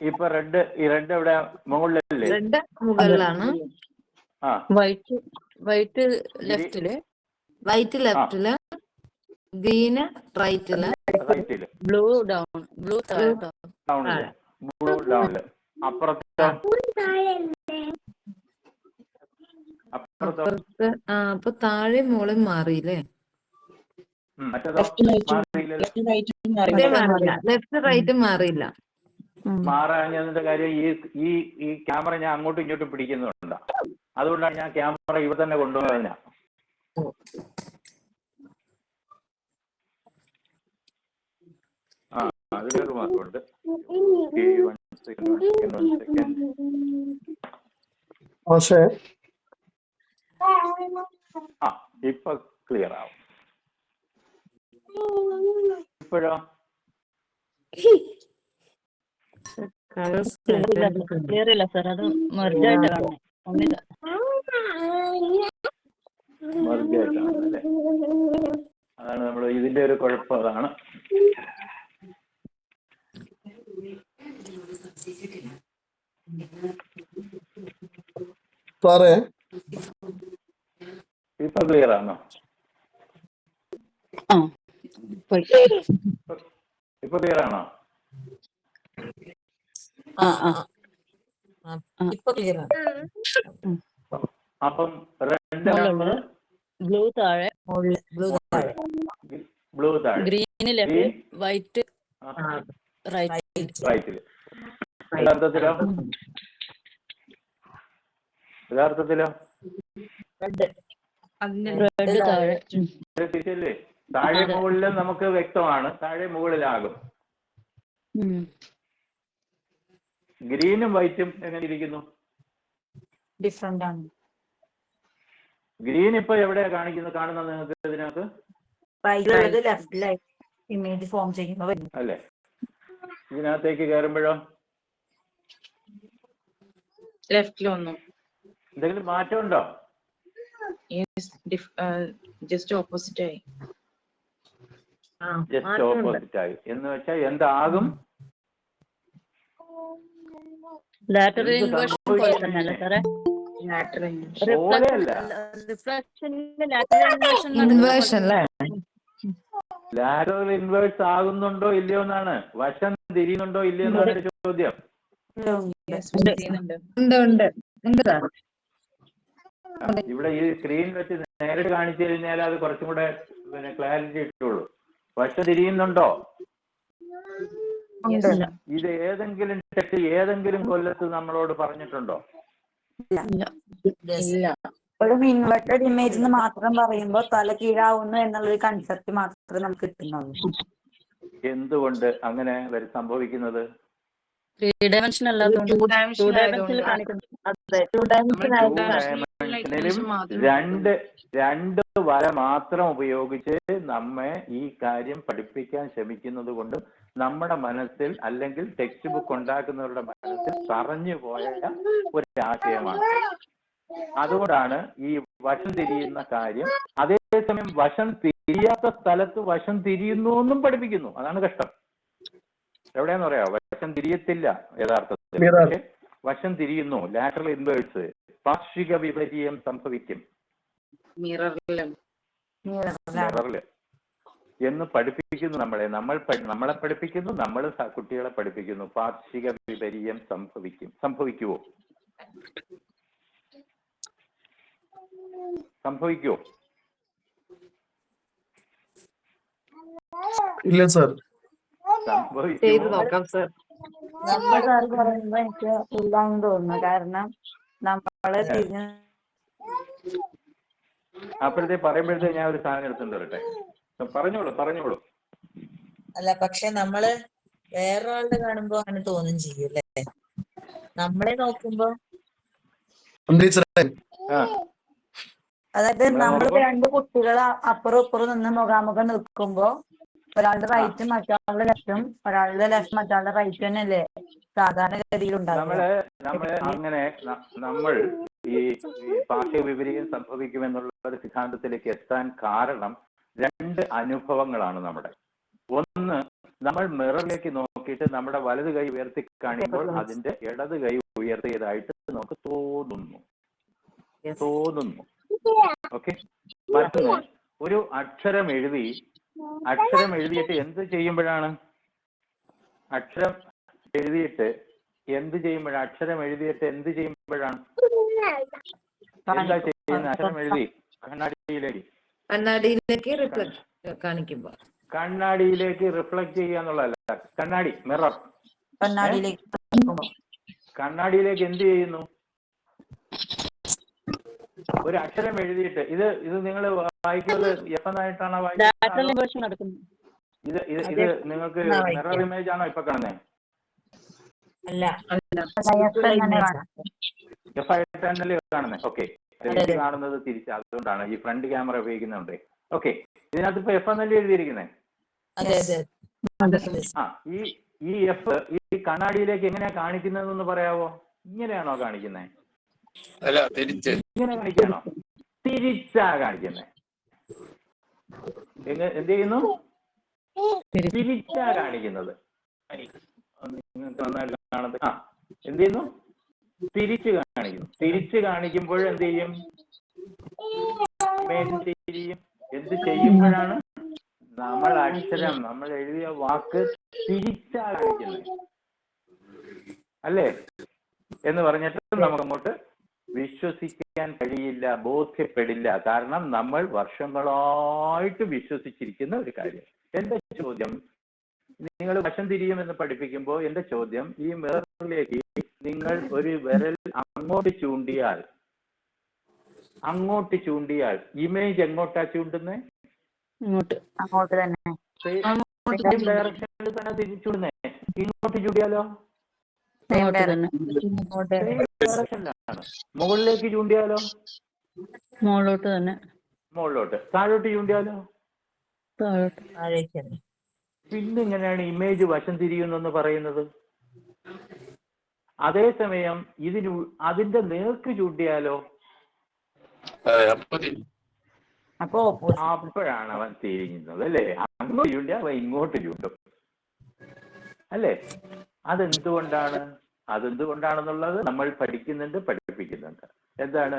ഇപ്പൊ റെഡ് ഈ റെഡ് എവിടെ? മുകളിലല്ലേ? റെഡ് മുകളിലാണ്. ആ. വൈറ്റ് വൈറ്റ് ലെഫ്റ്റിൽ. വൈറ്റ് ലെഫ്റ്റിൽ ഗ്രീന് റൈറ്റിൽ റൈറ്റിൽ. ബ്ലൂ ഡൗൺ ബ്ലൂ താഴോട്ടോ ഡൗണിൽ ബ്ലൂ ഡൗണിൽ. അപ്പുറത്തോ? അപ്പുറത്തോ ആ അപ്പൊ താഴെ മുകളിൽ മാറിയില്ലേ. ലെഫ്റ്റ് റൈറ്റ് മാറിയില്ല. മാറാഞ്ഞതിന്റെ കാര്യം ഈ ഈ ഈ ക്യാമറ ഞാൻ അങ്ങോട്ടും ഇങ്ങോട്ടും പിടിക്കുന്നുണ്ട്. അതുകൊണ്ടാണ് ഞാൻ ക്യാമറ ഇവിടെ തന്നെ കൊണ്ടുപോയതിനാ ആ അതിലൊരു ഇപ്പൊ ക്ലിയർ ആവും. ഇപ്പോഴോ? കാണുന്നത് ഒന്നില്ല Merge അതാണ് നമ്മൾ ഇതിന്റെ ഒരു കുഴപ്പം അതാണ്. സാറേ? ഇപ്പൊ ക്ലിയർ ആണോ? ഇപ്പൊ ക്ലിയർ ആണോ? ആ ആ. ഇപ്പൊ ക്ലിയർ അപ്പം റെഡ് മുകളിലുള്ളത് ബ്ലൂ താഴെ. ബ്ലൂ ബ്ലൂ താഴെ. Green left white right. റൈറ്റിൽ. യഥാർത്ഥത്തിലോ? യഥാർത്ഥത്തിലോ? റെഡ്. താഴെ. ഉം. ഇത് തിരിച്ചല്ലേ താഴെ മുകളിൽ നമുക്ക് വ്യക്തമാണ്. താഴെ മുകളിലാകും. ഉം. ഗ്രീനും വൈറ്റും എങ്ങനെ ഇരിക്കുന്നു ഡിഫറെന്റ് ആണ്. ഗ്രീൻ ഇപ്പൊ എവിടെയാ കാണിക്കുന്നത്? കാണുന്നത് നിങ്ങൾക്ക് ഇതിനകത്ത്? ഇമേജ് ഫോം ചെയ്യുമ്പോൾ അല്ലേ? ഇതിനകത്തേക്ക് കയറുമ്പോഴോ ലെഫ്റ്റിലൊന്നും എന്തെങ്കിലും മാറ്റം ഉണ്ടോ ജസ്റ്റ് ഓപ്പോസിറ്റ് ആയി. ജസ്റ്റ് ഓപ്പോസിറ്റ് ആയി. എന്ന് വെച്ചാൽ എന്താകും? Lateral inversion? പോലെ തന്നെയല്ലേ സാറേ? ഇൻവേഴ്സ് ആകുന്നുണ്ടോ ഇല്ലയോ എന്നാണ്. വശം തിരിയുന്നുണ്ടോ ഇല്ലയോ എന്നാണ് ചോദ്യം. ഉണ്ട് ഉണ്ട്. ഉണ്ട് ഇവിടെ ഈ സ്ക്രീൻ വെച്ച് നേരിട്ട് കാണിച്ചു കഴിഞ്ഞാൽ അത് കുറച്ചും കൂടെ പിന്നെ ക്ലാരിറ്റി കിട്ടുള്ളൂ. വശം തിരിയുന്നുണ്ടോ? ഇത് ഏതെങ്കിലും തെറ്റ് ഏതെങ്കിലും കൊല്ലത്ത് നമ്മളോട് പറഞ്ഞിട്ടുണ്ടോ? ഇല്ല. ഒരു ഇൻവെർട്ടഡ് ഇമേജ് മാത്രം പറയുമ്പോൾ തല കീഴാവുന്നു എന്നുള്ളൊരു കൺസെപ്റ്റ് മാത്രമേ നമുക്ക് കിട്ടുന്നുള്ളൂ. എന്തുകൊണ്ട് അങ്ങനെ സംഭവിക്കുന്നത്? ത്രീ ഡയമെൻഷൻ അല്ലാത്തതുകൊണ്ട് രണ്ട് രണ്ട് വര മാത്രം ഉപയോഗിച്ച് നമ്മെ ഈ കാര്യം പഠിപ്പിക്കാൻ ശ്രമിക്കുന്നത് കൊണ്ട് നമ്മുടെ മനസ്സിൽ അല്ലെങ്കിൽ ടെക്സ്റ്റ് ബുക്ക് ഉണ്ടാക്കുന്നവരുടെ മനസ്സിൽ പറഞ്ഞു പോയ ഒരു ആശയമാണ് അതുകൊണ്ടാണ് ഈ വശം തിരിയുന്ന കാര്യം. അതേസമയം വശം തിരിയാത്ത സ്ഥലത്ത് വശം തിരിയുന്നു എന്നും പഠിപ്പിക്കുന്നു. അതാണ് കഷ്ടം. എവിടെയാന്ന് പറയാ വശം തിരിയത്തില്ല യഥാർത്ഥത്തിൽ. വശം തിരിയുന്നു. ലാറ്ററൽ ഇൻവേഴ്സ് പാർശ്വിക വിപര്യം സംഭവിക്കും. മിററിലും എന്ന് പഠിപ്പിക്കുന്നു നമ്മളെ. നമ്മൾ നമ്മളെ പഠിപ്പിക്കുന്നു നമ്മൾ കുട്ടികളെ പഠിപ്പിക്കുന്നു. പാർശ്വിക വിപര്യം സംഭവിക്കും. സംഭവിക്കുവോ? സംഭവിക്കുവോ? ഇല്ല സാർ. ചെയ്ത് സാർ പറയുമ്പോ എനിക്ക് ഇല്ലാന്ന് തോന്നുന്നു. കാരണം നമ്മൾ തിരിഞ്ഞ് അപ്പോഴത്തെ പറയുമ്പോഴത്തെ ഞാൻ ഒരു സാധനം എടുത്തുണ്ട് വരട്ടെ. പറഞ്ഞോളൂ പറഞ്ഞോളൂ. അല്ല പക്ഷെ നമ്മൾ വേറൊരാളുടെ കാണുമ്പോ അങ്ങനെ തോന്നും ചെയ്യും അല്ലേ? നമ്മളെ നോക്കുമ്പോ അതായത് നമ്മൾ രണ്ട് കുട്ടികൾ അപ്പുറം ഇപ്പുറം നിന്ന് മുഖാമുഖം നിൽക്കുമ്പോ ഒരാളുടെ റൈറ്റ് മറ്റൊരാളുടെ ലെഫ്റ്റും ഒരാളുടെ ലെഫ്റ്റ് മറ്റൊരാളുടെ റൈറ്റ് തന്നെയല്ലേ? സാധാരണ ഗതിയിൽ നമ്മൾ നമ്മൾ അങ്ങനെ നമ്മൾ ഈ ഈ വിപരീതം സംഭവിക്കുമെന്നുള്ള ഒരു സിദ്ധാന്തത്തിലേക്ക് എത്താൻ കാരണം രണ്ട് അനുഭവങ്ങളാണ് നമ്മുടെ. ഒന്ന് നമ്മൾ മിററിലേക്ക് നോക്കിയിട്ട് നമ്മുടെ വലത് കൈ ഉയർത്തി കാണിക്കുമ്പോൾ അതിന്റെ ഇടത് കൈ ഉയർത്തിയതായിട്ട് നമുക്ക് തോന്നുന്നു. തോന്നുന്നു. ഓക്കെ മറ്റൊന്ന് ഒരു അക്ഷരം എഴുതി അക്ഷരം എഴുതിയിട്ട് എന്ത് ചെയ്യുമ്പോഴാണ്? അക്ഷരം എഴുതിയിട്ട് എന്ത് ചെയ്യുമ്പോഴാണ് അക്ഷരം എഴുതിയിട്ട് എന്ത് ചെയ്യുമ്പോഴാണ്? എന്താ ചെയ്യുന്നത് അക്ഷരം എഴുതി. കണ്ണാടിയിലേക്ക്. കണ്ണാടിയിലേക്ക് റിഫ്ലക്ട് കാണിക്കുമ്പോ. കണ്ണാടിയിലേക്ക് റിഫ്ലക്ട് ചെയ്യാന്നുള്ളതല്ല കണ്ണാടി മിറർ കണ്ണാടിയിലേക്ക്. കണ്ണാടിയിലേക്ക് എന്ത് ചെയ്യുന്നു? ഒരു അക്ഷരം എഴുതിയിട്ട് ഇത് ഇത് നിങ്ങൾ വായിക്കുന്നത് എപ്പോഴായിട്ടാണോ വായിക്കുന്നത്? ഇത് ഇത് ഇത് നിങ്ങൾക്ക് മിറർ ഇമേജ് ആണോ ഇപ്പൊ കാണുന്നത് അല്ല. എഫ് ആയിട്ട് തന്നെയല്ലേ കാണുന്നത് ഓക്കെ അതെ. കാണുന്നത് തിരിച്ച് അതുകൊണ്ടാണ്. ഈ ഫ്രണ്ട് ക്യാമറ ഉപയോഗിക്കുന്നുണ്ട് ഓക്കെ ഇതിനകത്ത് ഇപ്പൊ എഫ് എന്നല്ലേ എഴുതിയിരിക്കുന്നത് അതെ അതെ. ആ ഈ ഈ എഫ് ഈ കണ്ണാടിയിലേക്ക് എങ്ങനെയാ കാണിക്കുന്നതെന്ന് പറയാവോ? ഇങ്ങനെയാണോ കാണിക്കുന്നത് അല്ല തിരിച്ച്. ഇങ്ങനെ കാണിക്കണം തിരിച്ചാ കാണിക്കുന്നത് എങ്ങ എന്ത് ചെയ്യുന്നു തിരിച്ചാ കാണിക്കുന്നത്. നന്നായിട്ട് കാണുന്നത് ആ എന്ത് ചെയ്യുന്നു തിരിച്ചു കാണിക്കുന്നു. തിരിച്ചു കാണിക്കുമ്പോൾ എന്ത് ചെയ്യും? എന്ത് ചെയ്യുമ്പോഴാണ് നമ്മൾ അക്ഷരം നമ്മൾ എഴുതിയ വാക്ക് തിരിച്ചാ കാണിക്കുന്നത്. അല്ലേ? എന്ന് പറഞ്ഞിട്ട് നമുക്ക് അങ്ങോട്ട് വിശ്വസിക്കാൻ കഴിയില്ല ബോധ്യപ്പെടില്ല. കാരണം നമ്മൾ വർഷങ്ങളായിട്ട് വിശ്വസിച്ചിരിക്കുന്ന ഒരു കാര്യം. എന്റെ ചോദ്യം നിങ്ങൾ വശം തിരിയുമെന്ന് പഠിപ്പിക്കുമ്പോൾ എന്റെ ചോദ്യം ഈ മിററിലേക്ക് നിങ്ങൾ ഒരു വിരൽ അങ്ങോട്ട് ചൂണ്ടിയാൽ അങ്ങോട്ട് ചൂണ്ടിയാൽ ഇമേജ് എങ്ങോട്ടാ ചൂണ്ടുന്നേ? ഇങ്ങോട്ട്. അങ്ങോട്ട് തന്നെ. ഡയറക്ഷനിൽ തന്നെ തിരിച്ചുവിടുന്നേ. ഇങ്ങോട്ട് ചൂണ്ടിയാലോ? ഇങ്ങോട്ട് തന്നെ. മുകളിലേക്ക് ചൂണ്ടിയാലോ? മുകളിലോട്ട് തന്നെ. മുകളിലോട്ട്. താഴോട്ട് ചൂണ്ടിയാലോ? താഴോട്ട്. താഴേക്ക് പിന്നെ എങ്ങനെയാണ് ഇമേജ് വശം തിരിയുന്നെന്ന് പറയുന്നത്? അതേസമയം ഇതിന് അതിന്റെ നേർക്ക് ചൂണ്ടിയാലോ? അപ്പൊ. അപ്പോഴാണ് അവൻ തിരിഞ്ഞത് അല്ലേ? അങ്ങോട്ട് ചൂണ്ടിയാൽ അവൻ ഇങ്ങോട്ട് ചൂണ്ടും. അല്ലേ? അതെന്തുകൊണ്ടാണ്? അതെന്തുകൊണ്ടാണെന്നുള്ളത് നമ്മൾ പഠിക്കുന്നുണ്ട് പഠിപ്പിക്കുന്നുണ്ട്. എന്താണ്?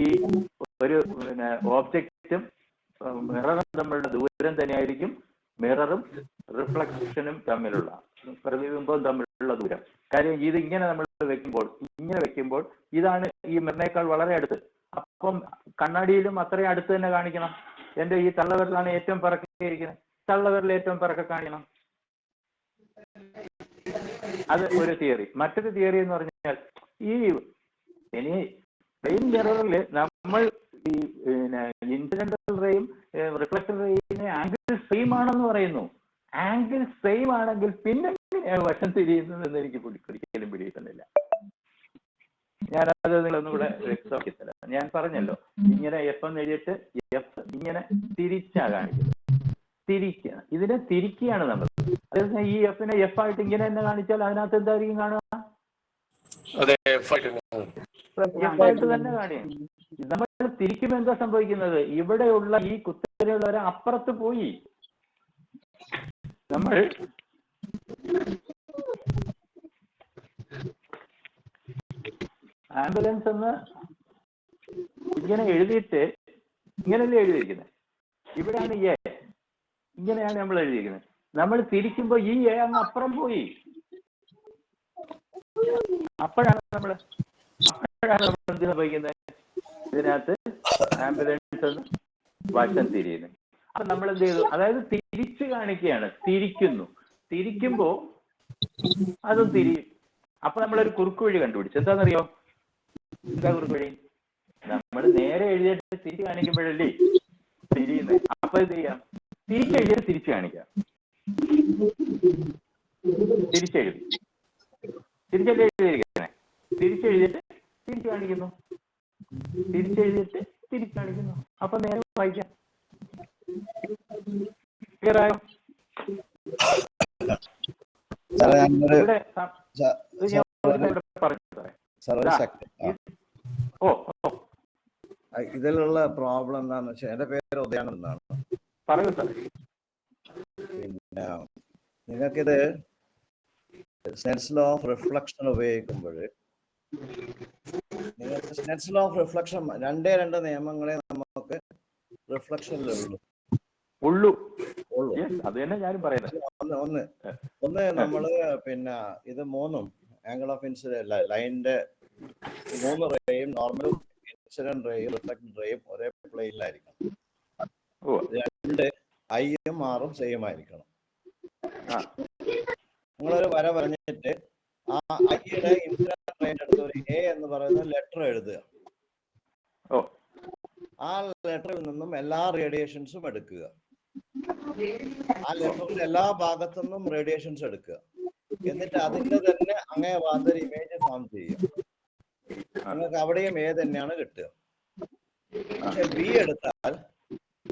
ഈ ഒരു പിന്നെ ഓബ്ജക്റ്റും മിററും തമ്മിലുള്ള ദൂരം തന്നെയായിരിക്കും മിററും റിഫ്ലക്ഷനും തമ്മിലുള്ള പ്രതിബിംബവും തമ്മിലുള്ള ദൂരം. കാര്യം ഇത് ഇങ്ങനെ നമ്മൾ വെക്കുമ്പോൾ ഇങ്ങനെ വെക്കുമ്പോൾ ഇതാണ് ഈ മിറിനേക്കാൾ വളരെ അടുത്ത്. അപ്പം കണ്ണാടിയിലും അത്രയും അടുത്ത് തന്നെ കാണിക്കണം. എന്റെ ഈ തള്ളവിരലാണ് ഏറ്റവും പിറക്കിയിരിക്കുന്നത് തള്ളവിരൽ ഏറ്റവും പിറക്കെ കാണിക്കണം. അത് ഒരു തിയറി. മറ്റൊരു തിയറി എന്ന് പറഞ്ഞാൽ ഈ ഇനി റെയിൻ മിററിൽ നമ്മൾ ഈ ഇൻസിഡന്റൽ റേയും റിഫ്ലക്ഷൻ റേയിനെ ആംഗിൾ സെയിം ആണെന്ന് പറയുന്നു. ആംഗിൾ സെയിം ആണെങ്കിൽ പിന്നെ വശം തിരിയുന്നത് എന്ന് എനിക്ക് ഒരിക്കലും പിടിയിട്ടുന്നില്ല ഞാനത് നിങ്ങളൊന്നുകൂടെ വ്യക്തമാക്കി തരാം. ഞാൻ പറഞ്ഞല്ലോ ഇങ്ങനെ എഫ് എന്ന് എഴുതിയിട്ട് എഫ് ഇങ്ങനെ തിരിച്ചാ കാണിക്കുന്നത്. തിരിക്കുക ഇതിനെ തിരിക്കുകയാണ് നമ്മൾ. അതേസമയം ഈ എഫിനെ എഫ് ആയിട്ട് ഇങ്ങനെ തന്നെ കാണിച്ചാൽ അതിനകത്ത് എന്തായിരിക്കും കാണുക? ആയിട്ട് തന്നെ. എഫ് ആയിട്ട് തന്നെ കാണിക്കും നമ്മൾ തിരിക്കുമ്പോൾ എന്താ സംഭവിക്കുന്നത്? ഇവിടെയുള്ള ഈ കുത്തനെയുള്ളവരെ അപ്പുറത്ത് പോയി. നമ്മൾ ആംബുലൻസ് എന്ന് ഇങ്ങനെ എഴുതിയിട്ട് ഇങ്ങനെയല്ലേ എഴുതിയിരിക്കുന്നത്? ഇവിടെയാണ് എ ഇങ്ങനെയാണ് നമ്മൾ എഴുതിയിരിക്കുന്നത്. നമ്മൾ തിരിക്കുമ്പോൾ ഈ എ അങ്ങ് അപ്പുറം പോയി. അപ്പോഴാണ് നമ്മൾ അപ്പോഴാണ് നമ്മൾ എന്ത് സംഭവിക്കുന്നത് ഇതിനകത്ത് ആംബുലൻസ് വശം തിരിയുന്നത് അപ്പൊ നമ്മൾ എന്ത് ചെയ്തു? അതായത് തിരിച്ചു കാണിക്കുകയാണ്. തിരിക്കുന്നു. തിരിക്കുമ്പോ അതും തിരിയും അപ്പൊ നമ്മളൊരു കുറുക്കു വഴി കണ്ടുപിടിച്ചു. എന്താണെന്നറിയോ? എന്താ കുറുക്കു വഴി? നമ്മൾ നേരെ എഴുതിയിട്ട് തിരിച്ചു കാണിക്കുമ്പോഴല്ലേ തിരിയുന്നത് അപ്പൊ എന്ത് ചെയ്യാം? തിരിച്ചെഴുതിയിട്ട് തിരിച്ചു കാണിക്കാം. തിരിച്ചെഴുതി തിരിച്ചല്ലേ എഴുതിയിരിക്കുന്നത് തിരിച്ചെഴുതിയിട്ട് തിരിച്ചു കാണിക്കുന്നു. തിരിച്ചെഴുതിയിട്ട് തിരിച്ചു കാണിക്കുന്നു. അപ്പൊ നേരെ വായിക്കാം. ആയോ? ഇതിലുള്ള പ്രോബ്ലം എന്താണെന്ന് വെച്ചാൽ എന്റെ പേര് ഉദയാനന്ദൻ പറയൂ സാറേ. പിന്നെ നിങ്ങൾക്കിത് സെൻസ് ലോ ഓഫ് റിഫ്ലക്ഷൻ ഉപയോഗിക്കുമ്പോൾ നിങ്ങൾക്ക് സെൻസ് ലോ ഓഫ് റിഫ്ലക്ഷൻ രണ്ടേ രണ്ട് നിയമങ്ങളെ നമുക്ക് റിഫ്ലക്ഷനിലുള്ളൂ ഉള്ളു. അത് തന്നെ ഞാനും പറയുന്നത്. ഒന്ന് ഒന്ന് ഒന്ന്. നമ്മൾ പിന്നെ ഇത് മൂന്നും ആംഗിൾ ഓഫ് ഇൻസിഡന്റ് ലൈനിന്റെ മൂന്ന് റേയും നോർമൽ ഇൻസിഡന്റ് റേയും റിഫ്ലക്ഷൻ റേയും ഒരേ പ്ലെയിനിലായിരിക്കണം ഐയും ആറും സെയിം ആയിരിക്കണം. നിങ്ങളൊരു വര പറഞ്ഞിട്ട് ആ ഐയുടെ ഇൻസിഡന്റ് അടുത്ത് ഒരു എ എന്ന് പറയുന്ന ലെറ്റർ എഴുതുക. ആ ലെറ്ററിൽ നിന്നും എല്ലാ റേഡിയേഷൻസും എടുക്കുക. ആ ലെറ്ററിന്റെ എല്ലാ ഭാഗത്തു നിന്നും റേഡിയേഷൻസ് എടുക്കുക. എന്നിട്ട് അതിന്റെ തന്നെ അങ്ങേ ഭാഗത്ത് ഒരു ഇമേജ് ഫോം ചെയ്യുക. നിങ്ങൾക്ക് അവിടെയും എ തന്നെയാണ് കിട്ടുക. പക്ഷെ ബി എടുത്താൽ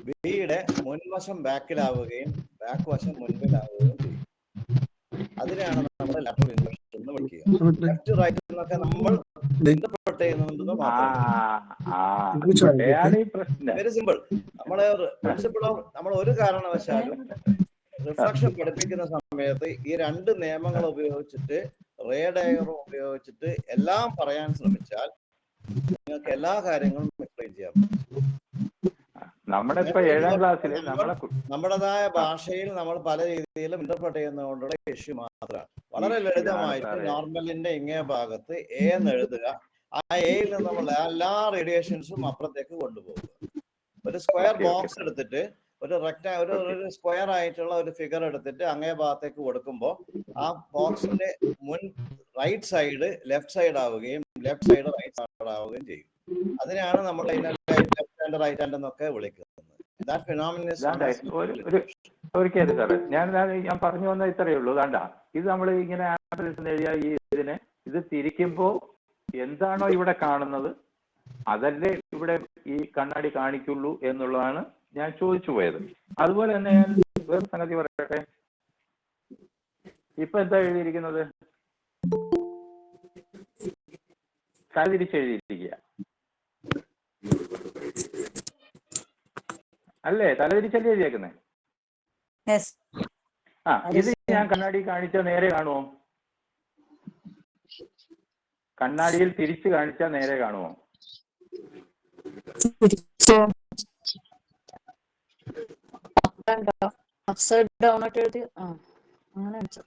ബിയുടെ മുൻവശം ബാക്കിലാവുകയും ബാക്ക് വശം മുൻപിലാവുകയും ചെയ്യും. അതിനാണ് നമ്മൾ ലാറ്ററൽ ഇൻവെർഷൻ എന്ന് വിളിക്കുക. ലെഫ്റ്റ് റൈറ്റ് എന്നൊക്കെ നമ്മൾ ബന്ധപ്പെട്ട് വെരി സിമ്പിൾ നമ്മളെ പ്രിൻസിപ്പിൾ ഓഫ് നമ്മൾ ഒരു കാരണവശാലും റിഫ്ലക്ഷൻ പഠിപ്പിക്കുന്ന സമയത്ത് ഈ രണ്ട് നിയമങ്ങൾ ഉപയോഗിച്ചിട്ട് റേ ഡയഗ്രം ഉപയോഗിച്ചിട്ട് എല്ലാം പറയാൻ ശ്രമിച്ചാൽ നിങ്ങൾക്ക് എല്ലാ കാര്യങ്ങളും നമ്മുടെ ഇപ്പൊ ഏഴാം ക്ലാസ്സിൽ നമ്മുടേതായ ഭാഷയിൽ നമ്മൾ പല രീതിയിലും ഇന്റർപ്രട്ട് ചെയ്യുന്നതുകൊണ്ടുള്ള ഇഷ്യൂ മാത്രമാണ്. വളരെ ലളിതമായിട്ട് നോർമലിന്റെ ഇങ്ങേ ഭാഗത്ത് എ എന്ന് എഴുതുക. ആ എയിൽ നിന്നുള്ള നമ്മൾ എല്ലാ റേഡിയേഷൻസും അപ്പുറത്തേക്ക് കൊണ്ടുപോകുക ഒരു സ്ക്വയർ. ബോക്സ് എടുത്തിട്ട് ഒരു റെക്ടാ ഒരു ഒരു സ്ക്വയർ ആയിട്ടുള്ള ഒരു ഫിഗർ എടുത്തിട്ട് അങ്ങേ ഭാഗത്തേക്ക് കൊടുക്കുമ്പോൾ ആ ബോക്സിന്റെ മുൻ റൈറ്റ് സൈഡ് ലെഫ്റ്റ് സൈഡ് ആവുകയും ലെഫ്റ്റ് സൈഡ് റൈറ്റ് സൈഡ് ആവുകയും ചെയ്യും. അതിനാണ് നമ്മൾ ലെഫ്റ്റ് ഹാൻഡ് റൈറ്റ് ഹാൻഡ് എന്നൊക്കെ വിളിക്കുന്നത്. ഒരിക്കലും സാറേ. ഞാൻ ഞാൻ പറഞ്ഞു വന്ന ഇത്രയേ ഉള്ളൂ. കണ്ട ഇത് നമ്മൾ ഇങ്ങനെ ആംബുലൻസ് എഴുതിയ ഈ ഇതിനെ ഇത് തിരിക്കുമ്പോ എന്താണോ ഇവിടെ കാണുന്നത് അതല്ലേ ഇവിടെ ഈ കണ്ണാടി കാണിക്കുള്ളൂ എന്നുള്ളതാണ് ഞാൻ ചോദിച്ചു പോയത്. അതുപോലെ തന്നെ ഞാൻ വേറെ സംഗതി പറയട്ടെ? ഇപ്പൊ എന്താ എഴുതിയിരിക്കുന്നത്? തലതിരിച്ചെഴുതിയിരിക്കുക അല്ലേ? തലതിരിച്ചല്ലേ എഴുതിയേക്കുന്നത് യെസ് ആ ഇത് ഞാൻ കണ്ണാടി കാണിച്ചാൽ നേരെ കാണുമോ കണ്ണാടിയിൽ തിരിച്ചു കാണിച്ചാൽ നേരെ കാണുമോ അങ്ങനെ വെച്ചോ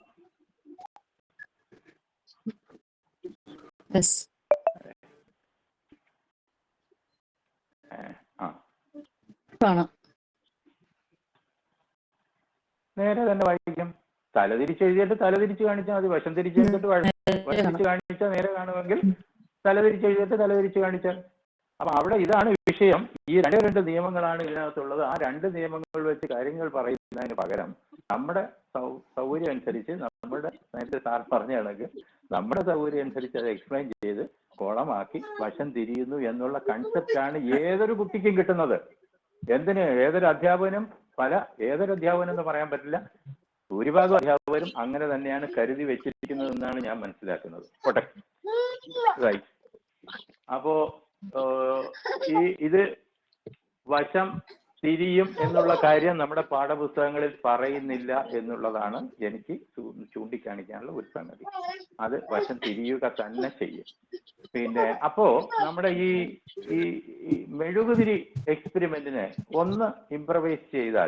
യെസ് ഏ, ആ കാണാം. നേരെ തന്നെ വായിക്കും. തല തിരിച്ച് എഴുതിയിട്ട് തല തിരിച്ച് കാണിച്ചാൽ മതി. വശം തിരിച്ച് എഴുതിയിട്ട് വശം കാണിച്ചാൽ നേരെ കാണുമെങ്കിൽ തല തിരിച്ച് എഴുതിയിട്ട് തല തിരിച്ച് കാണിച്ചാൽ അപ്പൊ അവിടെ ഇതാണ് വിഷയം. ഈ രണ്ട് രണ്ട് നിയമങ്ങളാണ് ഇതിനകത്തുള്ളത്. ആ രണ്ട് നിയമങ്ങൾ വെച്ച് കാര്യങ്ങൾ പറയുന്നതിന് പകരം നമ്മുടെ സൗകര്യം അനുസരിച്ച് നമ്മുടെ നേരത്തെ സാർ പറഞ്ഞ കണക്ക് നമ്മുടെ സൗകര്യം അനുസരിച്ച് അത് എക്സ്പ്ലെയിൻ ചെയ്ത് കോളമാക്കി വശം തിരിയുന്നു എന്നുള്ള കൺസെപ്റ്റാണ് ഏതൊരു കുട്ടിക്കും കിട്ടുന്നത്. എന്തിന്? ഏതൊരു അധ്യാപകനും പല ഏതൊരു അധ്യാപകനും എന്ന് പറയാൻ പറ്റില്ല. ഭൂരിഭാഗം അധ്യാപകരും അങ്ങനെ തന്നെയാണ് കരുതി വെച്ചിരിക്കുന്നത് എന്നാണ് ഞാൻ മനസ്സിലാക്കുന്നത്. കോട്ടെ അപ്പോ ഈ ഇത് വശം തിരിയും എന്നുള്ള കാര്യം നമ്മുടെ പാഠപുസ്തകങ്ങളിൽ പറയുന്നില്ല എന്നുള്ളതാണ് എനിക്ക് ചൂണ്ടിക്കാണിക്കാനുള്ള ഒരു സംഗതി. അത് വശം തിരിയുക തന്നെ ചെയ്യും. പിന്നെ അപ്പോ നമ്മുടെ ഈ ഈ മെഴുകുതിരി എക്സ്പെരിമെന്റിനെ ഒന്ന് ഇംപ്രവൈസ് ചെയ്താൽ